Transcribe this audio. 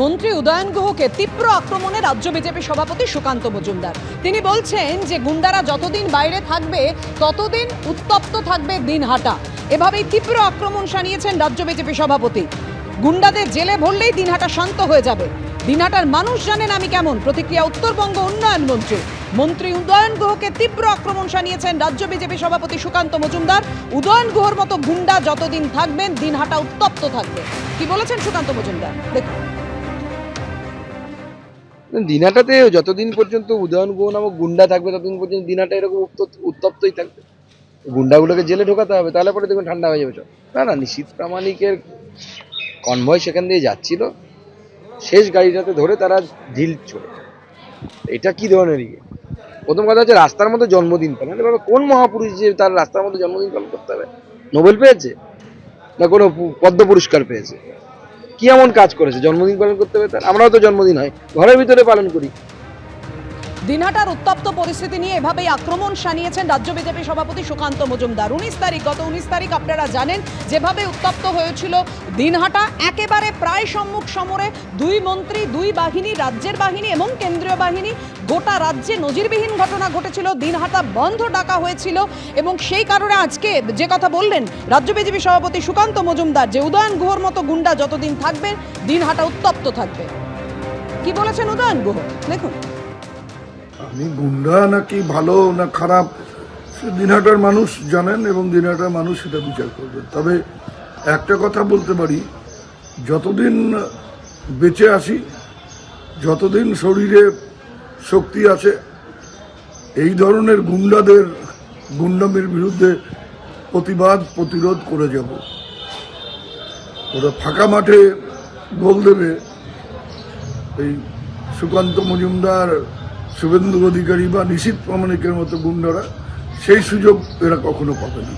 মন্ত্রী উদয়ন গুহকে তীব্র আক্রমণে রাজ্য বিজেপি সভাপতি সুকান্ত মজুমদার। তিনি বলছেন যে গুন্ডারা যতদিন বাইরে থাকবে, ততদিন উত্তপ্ত থাকবে দিনহাটা এভাবেই তীব্র আক্রমণ শানিয়েছেন রাজ্য বিজেপি সভাপতি। গুন্ডাদের জেলে ভরলেই দিনহাটা শান্ত হয়ে যাবে। দিনহাটার মানুষ জানেন আমি কেমন, প্রতিক্রিয়া উত্তরবঙ্গ উন্নয়ন মন্ত্রী। মন্ত্রী উদয়ন গুহকে তীব্র আক্রমণ শানিয়েছেন রাজ্য বিজেপি সভাপতি সুকান্ত মজুমদার। উদয়ন গুহর মতো গুন্ডা যতদিন থাকবেন দিনহাটা উত্তপ্ত থাকবে। কি বলেছেন সুকান্ত মজুমদার? দেখুন। দিনাটাতে যতদিন পর্যন্ত উদয়ন গুহ নামক গুন্ডা থাকবে, ততদিন পর্যন্ত দিনাটা এরকম উত্তপ্ত- উত্তপ্তই থাকবে। গুন্ডাগুলোকে জেলে ঢোকাতে হবে, তাহলে পরে দেখবেন ঠান্ডা হয়ে যাবে সব। না না, নিশীত প্রামাণিকের কনভয় সেখান দিয়ে যাচ্ছিল। শেষ গাড়িটাতে ধরে তারা ঢিল চলে এটা কি ধরনের ইয়ে? প্রথম কথা হচ্ছে রাস্তার মধ্যে জন্মদিন পালন। এবার কোন মহাপুরুষ যে তার রাস্তার মধ্যে জন্মদিন পালন করতে হবে? নোবেল পেয়েছে? না কোনো পদ্ম পুরস্কার পেয়েছে? কি এমন কাজ করেছে? জন্মদিন পালন করতে হবে তার? আমরাও তো জন্মদিন হয়। ঘরের ভিতরে পালন করি। দিনহাটার উত্তপ্ত পরিস্থিতি নিয়ে এভাবেই আক্রমণ শানিয়েছেন রাজ্য বিজেপি সভাপতি সুকান্ত মজুমদার। উনিশ তারিখ, গত উনিশ তারিখ আপনারা জানেন, যেভাবে উত্তপ্ত হয়েছিল দিনহাটা, একেবারে প্রায় সম্মুখ সমরে দুই মন্ত্রী, দুই বাহিনী, রাজ্যের বাহিনী এবং কেন্দ্রীয় বাহিনী, গোটা রাজ্যে নজিরবিহীন ঘটনা ঘটেছিল, দিনহাটা বন্ধ ডাকা হয়েছিল এবং সেই কারণে আজকে যে কথা বললেন রাজ্য বিজেপি সভাপতি সুকান্ত মজুমদার যে উদয়ন গুহর মতো গুন্ডা যতদিন থাকবে, দিনহাটা উত্তপ্ত থাকবে। কি বলেছেন উদয়ন গুহ? দেখুন। আমি গুন্ডা নাকি ভালো না খারাপ দিনহাটার মানুষ জানেন এবং দিনহাটার মানুষ সেটা বিচার করবেন। তবে একটা কথা বলতে পারি, যতদিন বেঁচে আসি যতদিন শরীরে শক্তি আছে, এই ধরনের গুন্ডাদের, গুন্ডামির বিরুদ্ধে প্রতিবাদ, প্রতিরোধ করে যাব। ওরা ফাঁকা মাঠে গোল দেবে। এই সুকান্ত মজুমদার শুভেন্দু অধিকারী বা নিশীত প্রামাণিকের মতো গুন্ডারা সেই সুযোগ এরা কখনো পাবে না।